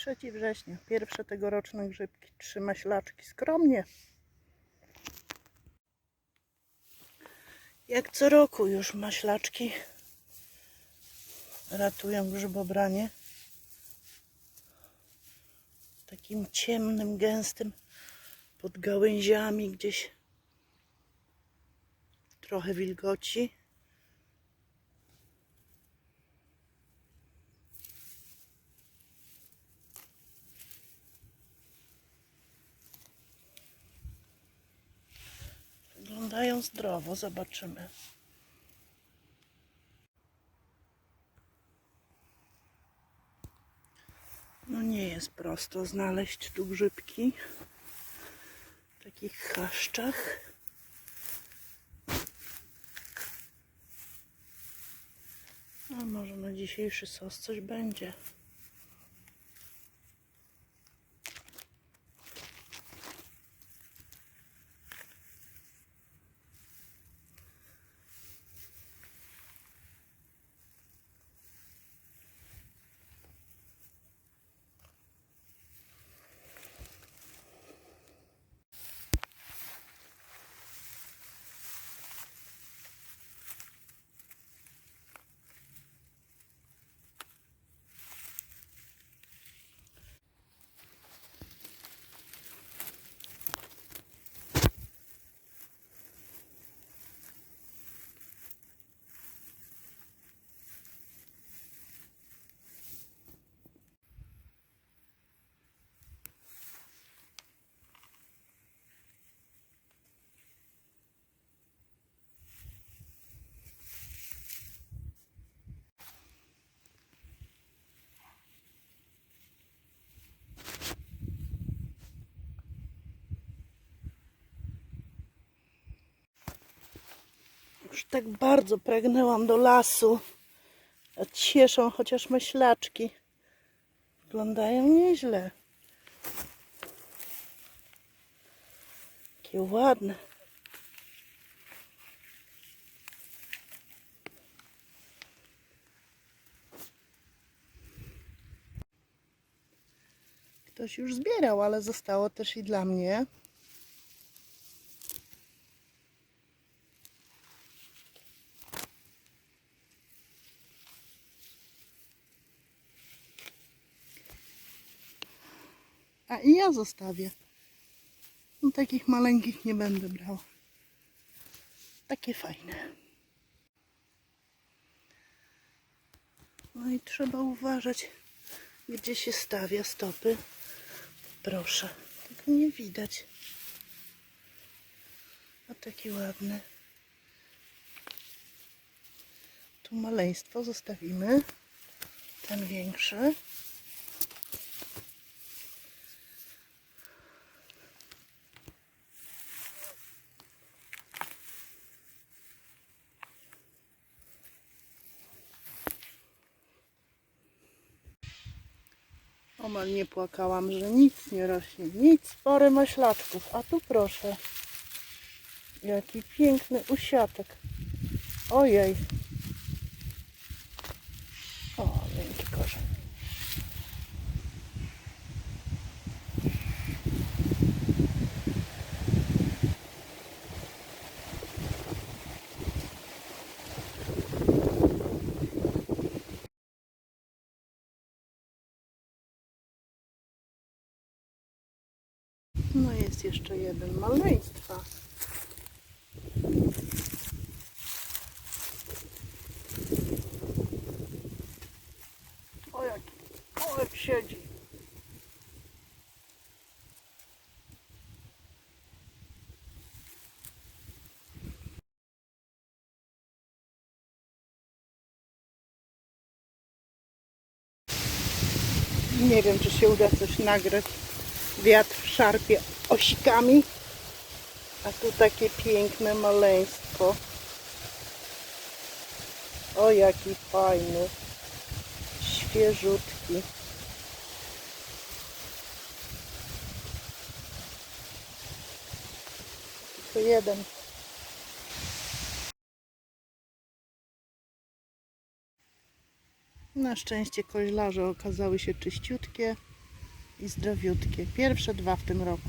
3 września, pierwsze tegoroczne grzybki, trzy maślaczki, skromnie. Jak co roku już maślaczki ratują grzybobranie. Takim ciemnym, gęstym, pod gałęziami gdzieś trochę wilgoci. Zdrowo, zobaczymy. No nie jest prosto znaleźć tu grzybki w takich chaszczach. No może na dzisiejszy sos coś będzie. Już tak bardzo pragnęłam do lasu. A cieszą chociaż myślaczki. Wyglądają nieźle. Jakie ładne. Ktoś już zbierał, ale zostało też i dla mnie. I ja zostawię. No, takich maleńkich nie będę brała. Takie fajne. No i trzeba uważać, gdzie się stawia stopy. Proszę, tego nie widać. A taki ładny. Tu maleństwo zostawimy. Ten większy. Omal nie płakałam, że nic nie rośnie. Nic, spory maślaczków. A tu proszę. Jaki piękny usiatek. Ojej. No jest jeszcze jeden maleństwa. O jak, o jak siedzi. Nie wiem, czy się uda coś nagrać. Wiatr szarpie osikami. A tu takie piękne maleństwo. O, jaki fajny. Świeżutki. Tylko jeden. Na szczęście koźlarze okazały się czyściutkie. I zdrowiutkie. Pierwsze dwa w tym roku.